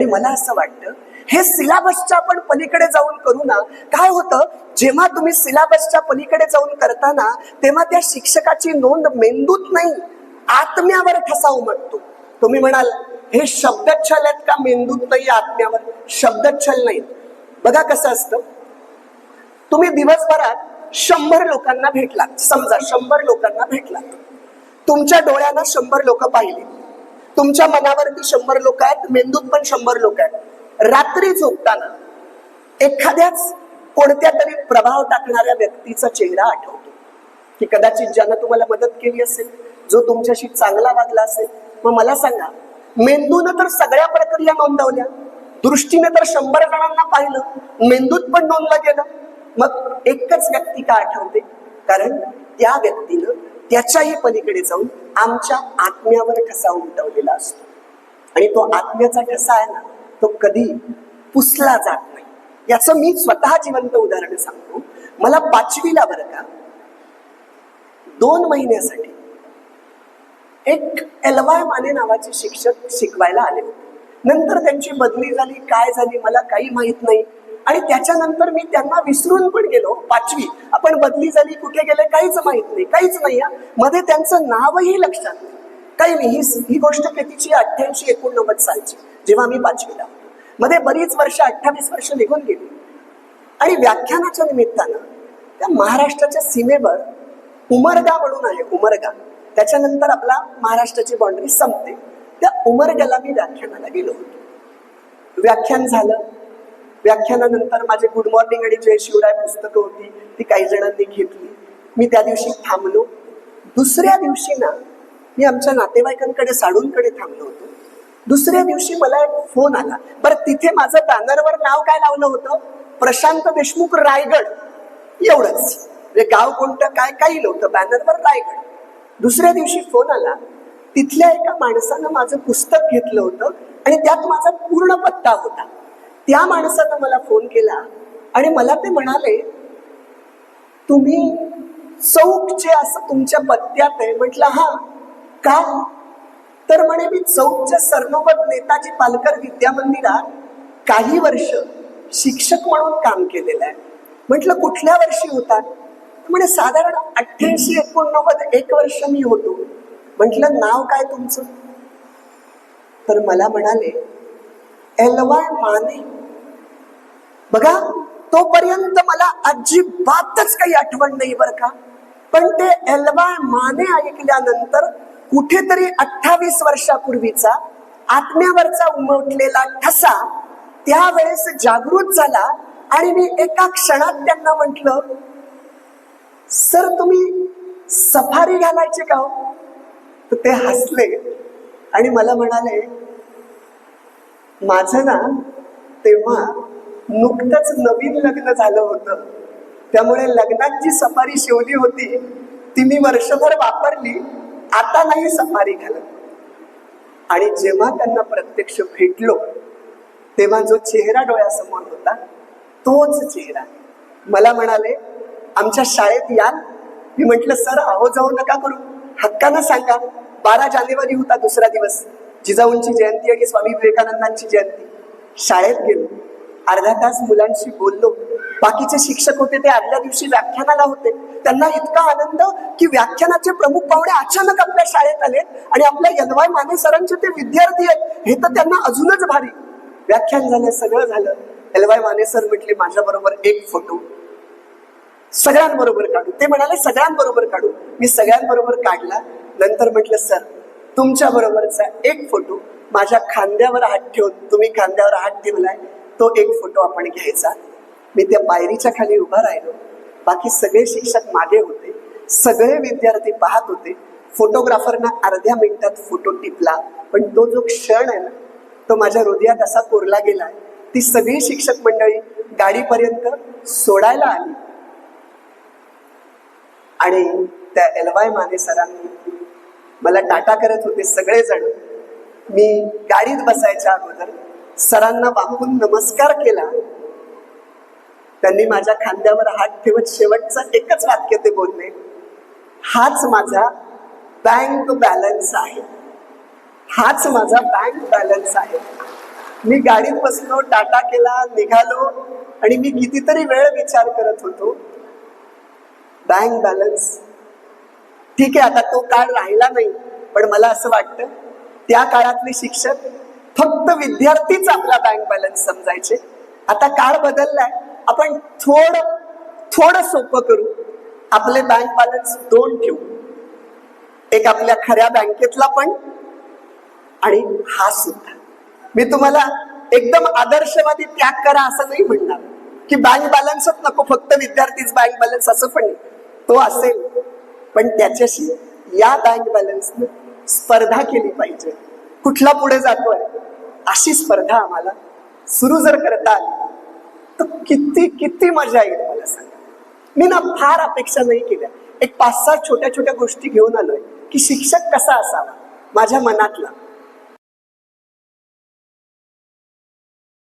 आणि मला असं वाटतं हे सिलाबसच्या आपण पलीकडे जाऊन करू ना. काय होतं जेव्हा तुम्ही सिलाबसच्या पलीकडे जाऊन करताना तेव्हा त्या शिक्षकाची नोंद मेंदूत नाही आत्म्यावर ठसा उमटतो. तुम्ही म्हणाल हे शब्दच्छल आहेत का मेंदूत नाही आत्म्यावर? शब्दच्छल नाही बघा कसं असतं. तुम्ही दिवसभरात शंभर लोकांना भेटलात. समजा शंभर लोकांना भेटलात. तुमच्या डोळ्यानं शंभर लोक पाहिली. तुमच्या मनावरती शंभर लोक आहेत मेंदूत पण शंभर लोक आहेत. रात्री झोपताना एखाद्याच कोणत्या तरी प्रभाव टाकणाऱ्या व्यक्तीचा चेहरा आठवतो. की कदाचित ज्यानं तुम्हाला मदत केली असेल जो तुमच्याशी चांगला वागला असेल. मग मला सांगा मेंदूनं तर सगळ्या प्रक्रिया नोंदवल्या. दृष्टीने तर शंभर जणांना पाहिलं मेंदूत पण नोंदलं गेलं. मग एकच व्यक्ती का आठवते? कारण त्या व्यक्तीनं त्याच्याही पलीकडे जाऊन आमच्या आत्म्यावर ठसा उमटवलेला असतो. आणि तो आत्म्याचा ठसा आहे ना तो कधी पुसला जात नाही. याचं मी स्वतः जिवंत उदाहरण सांगतो. मला पाचवीला बरं का दोन महिन्यासाठी एक एलवाय माने नावाचे शिक्षक शिकवायला आले होते. नंतर त्यांची बदली झाली काय झाली मला काही माहीत नाही. आणि त्याच्यानंतर मी त्यांना विसरून पण गेलो पाचवी. आपण बदली झाली कुठे गेले काहीच माहीत नाही काहीच नाही मध्ये त्यांचं नावही लक्षात नाही. काही नाही ही ही गोष्ट कितीची? अठ्ठ्याऐंशी एकोणनव्वद सालची जेव्हा मी पाचवीला मध्ये बरीच वर्ष अठ्ठावीस वर्ष निघून गेली. आणि व्याख्यानाच्या निमित्तानं त्या महाराष्ट्राच्या सीमेवर उमरगा म्हणून आहे उमरगा. त्याच्यानंतर आपला महाराष्ट्राची बाउंड्री संपते. त्या उमरग्याला मी व्याख्यानाला गेलो होतो. व्याख्यान झालं. व्याख्यानानंतर माझे गुड मॉर्निंग आणि जय शिवराय पुस्तकं होती ती काही जणांनी घेतली. मी त्या दिवशी थांबलो. दुसऱ्या दिवशी ना मी आमच्या नातेवाईकांकडे साडूंकडे थांबलो होतो. दुसऱ्या दिवशी मला एक फोन आला. बरं तिथे माझं बॅनरवर नाव काय लावलं होतं? प्रशांत देशमुख रायगड. एवढंच. म्हणजे गाव कोणतं काय काही नव्हतं. बॅनरवर रायगड. दुसऱ्या दिवशी फोन आला. तिथल्या एका माणसानं माझं पुस्तक घेतलं होतं आणि त्यात माझा पूर्ण पत्ता होता. त्या माणसानं मला फोन केला आणि मला ते म्हणाले तुम्ही चौकचे असं तुमच्या पत्त्यात आहे. म्हटलं हा का? तर म्हणे मी चौकच्या सरनोबत नेताजी पालकर विद्या मंदिरात काही वर्ष शिक्षक म्हणून काम केलेलं आहे. म्हटलं कुठल्या वर्षी होतात म्हणे साधारण अठ्ठ्याऐंशी एकोणनव्वद एक वर्ष मी होतो. म्हटलं नाव काय तुमचं? तर मला म्हणाले एलवाय माने बघा तोपर्यंत मला अजिबातच काही आठवण नाही बरं का. पण ते एलवाय माने ऐकल्यानंतर कुठेतरी अठ्ठावीस वर्षापूर्वीचा आत्म्यावरचा उमटलेला ठसा त्यावेळेस जागृत झाला आणि मी एका क्षणात त्यांना म्हटलं सर तुम्ही सफारी घालायचे का हो? तर ते हसले आणि मला म्हणाले माझं ना तेव्हा नुकतंच नवीन लग्न झालं होतं. त्यामुळे लग्नात जी सफारी शिवली होती ती मी वर्षभर वापरली आता नाही सफारी घालत. आणि जेव्हा त्यांना प्रत्यक्ष भेटलो तेव्हा जो चेहरा डोळ्यासमोर होता तोच चेहरा. मला म्हणाले आमच्या शाळेत याल. मी म्हटलं सर आहो जाऊ नका करू. हक्कानं सांगा. बारा जानेवारी होता दुसरा दिवस. जिजाऊंची जयंती आणि स्वामी विवेकानंदांची जयंती. शाळेत गेलो. अर्धा तास मुलांशी बोललो. बाकीचे शिक्षक होते ते आदल्या दिवशी व्याख्यानाला होते. त्यांना इतका आनंद की व्याख्यानाचे प्रमुख पाहुणे अचानक आपल्या शाळेत आले आणि आपल्या यलवाय माने सरांचे ते विद्यार्थी आहेत. हे तर त्यांना अजूनच भारी. व्याख्यान झालं सगळं झालं. एलवाय माने सर म्हटले माझ्या बरोबर एक फोटो सगळ्यांबरोबर काढू. ते म्हणाले सगळ्यांबरोबर काढू. मी सगळ्यांबरोबर काढला. नंतर म्हटलं सर तुमच्या बरोबरचा एक फोटो माझ्या खांद्यावर हात ठेवून तुम्ही खांद्यावर हात ठेवलाय. तो एक फोटो आपण घ्यायचा. मी त्या पायरीच्या खाली उभा राहिलो. बाकी सगळे शिक्षक मागे होते. सगळे विद्यार्थी पाहत होते. फोटोग्राफरना अर्ध्या मिनिटात फोटो टिपला. पण तो जो क्षण आहे ना तो माझ्या हृदयात असा कोरला गेलाय ती सगळी शिक्षक मंडळी गाडीपर्यंत सोडायला आली. आणि त्या एलवाय माने सरांनी मला टाटा करत होते सगळेजण. मी गाडीत बसायच्या अगोदर सरांना वाकून नमस्कार केला. त्यांनी माझ्या खांद्यावर हात ठेवत शेवटचं एकच वाक्य ते बोलले. हाच माझा बँक बॅलन्स आहे. हाच माझा बँक बॅलन्स आहे. मी गाडीत बसलो टाटा केला निघालो आणि मी कितीतरी वेळ विचार करत होतो. बँक बॅलन्स ठीक आहे आता तो काळ राहिला नाही पण मला असं वाटतं त्या काळातले शिक्षक फक्त विद्यार्थीच आपला बँक बॅलन्स समजायचे. आता काळ बदललाय. आपण थोड थोडं सोपं करू. आपले बँक बॅलन्स दोन ठेवू. एक आपल्या खऱ्या बँकेतला पण आणि हा सुद्धा. मी तुम्हाला एकदम आदर्शवादी त्याग करा असं नाही म्हणणार. की बँक बॅलन्सच नको फक्त विद्यार्थीच बँक बॅलन्स असं पण तो असेल. पण त्याच्याशी या बँक बॅलन्सने स्पर्धा केली पाहिजे. कुठला पुढे जातोय? अशी स्पर्धा आम्हाला सुरू जर करता आली तर किती किती मजा येईल मला सांगा. मी ना फार अपेक्षा नाही केल्या. एक पाच सहा छोट्या छोट्या गोष्टी घेऊन आलोय की शिक्षक कसा असावा माझ्या मनातला.